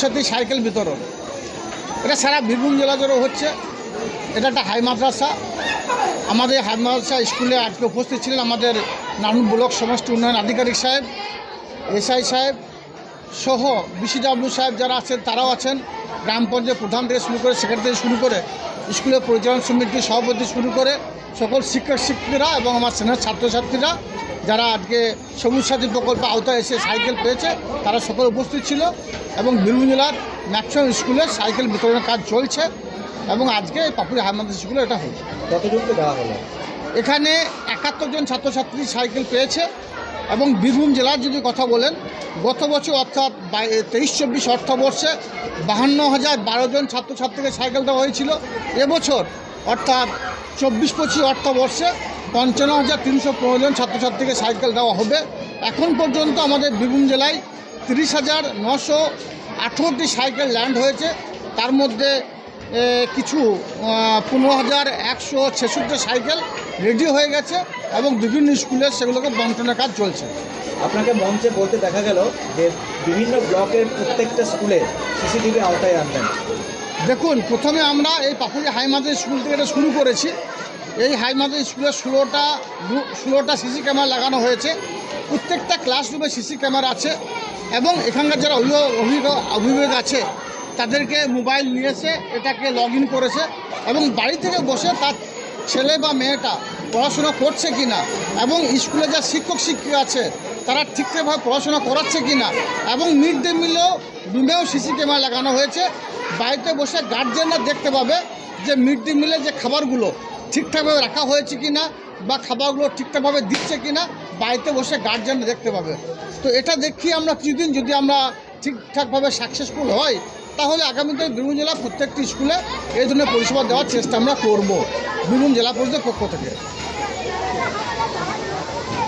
সাথী cycle বিতরণ। এটা সারা বীরভূম জেলা জুড়ে হচ্ছে। এটা একটা হাই মাদ্রাসা। আমাদের হাই মাদ্রাসা স্কুলে আজকে উপস্থিত ছিলেন আমাদের নানুন ব্লক সমষ্টি উন্নয়ন আধিকারিক সাহেব, এসআই সাহেব সহ বিসিডাব্লিউ সাহেব যারা আছেন, তারাও আছেন। গ্রাম পঞ্চায়েত প্রধান থেকে শুরু করে সেক্রেটারি শুরু করে স্কুলের পরিচালন সমিতির সভাপতি শুরু করে সকল শিক্ষক শিক্ষিকারা এবং আমার সেনার ছাত্রছাত্রীরা যারা আজকে সবুজ সাথী প্রকল্পে আওতায় এসে সাইকেল পেয়েছে তারা সকলে উপস্থিত ছিল এবং বীরভূম জেলার ম্যাক্সিমাম স্কুলে সাইকেল বিতরণের কাজ চলছে এবং আজকে পাপুরি হাইমাদ স্কুলে এটা হয়েছে। কতজনকে দেওয়া হলো? এখানে একাত্তর জন ছাত্রছাত্রী সাইকেল পেয়েছে এবং বীরভূম জেলার যদি কথা বলেন গত বছর অর্থাৎ তেইশ চব্বিশ অর্থবর্ষে বাহান্ন হাজার বারো জন ছাত্রছাত্রীকে সাইকেল দেওয়া হয়েছিল। এবছর অর্থাৎ চব্বিশ পঁচিশ অর্থবর্ষে পঞ্চান্ন হাজার তিনশো পনেরো জন ছাত্রছাত্রীকে সাইকেল দেওয়া হবে। এখন পর্যন্ত আমাদের বীরভূম জেলায় তিরিশ হাজার নশো আঠেরোটি সাইকেল ল্যান্ড হয়েছে। তার মধ্যে কিছু পনেরো হাজার একশো ছেষট্টি সাইকেল রেডি হয়ে গেছে এবং বিভিন্ন স্কুলে সেগুলোকে বন্টনের কাজ চলছে। আপনাকে মঞ্চে বলতে দেখা গেল যে বিভিন্ন ব্লকের প্রত্যেকটা স্কুলে সিসিটিভি আওতায় আনবেন। দেখুন, প্রথমে আমরা এই পাপুরি হাই মাদ্রাস স্কুল থেকে এটা শুরু করেছি। এই হাই মাদ্রাস স্কুলে ষোলোটা ষোলোটা সিসি ক্যামেরা লাগানো হয়েছে। প্রত্যেকটা ক্লাসরুমে সিসি ক্যামেরা আছে এবং এখানকার যারা অভিভাবক অভিভাবক আছে, তাদেরকে মোবাইল নিয়ে এসে এটাকে লগ করেছে এবং বাড়ি থেকে বসে তার ছেলে বা মেয়েটা পড়াশোনা করছে কি না এবং স্কুলে যা শিক্ষক শিক্ষিকা আছে তারা ঠিকঠাকভাবে পড়াশোনা করাচ্ছে কি না? এবং মিড ডে মিলেও রুমেও সিসি ক্যামেরা লাগানো হয়েছে। বাড়িতে বসে গার্জেনরা দেখতে পাবে যে মিড ডে মিলে যে খাবারগুলো ঠিকঠাকভাবে রাখা হয়েছে কি না বা খাবারগুলো ঠিকঠাকভাবে দিচ্ছে কি না, বাড়িতে বসে গার্জেনরা দেখতে পাবে। তো এটা দেখি আমরা কিছুদিন যদি আমরা ঠিকঠাকভাবে সাকসেসফুল হয়, তাহলে আগামীতে বীরভূম জেলা প্রত্যেকটি স্কুলে এই ধরনের পরিষেবা দেওয়ার চেষ্টা আমরা করব, বীরভূম জেলা পরিষদের পক্ষ থেকে।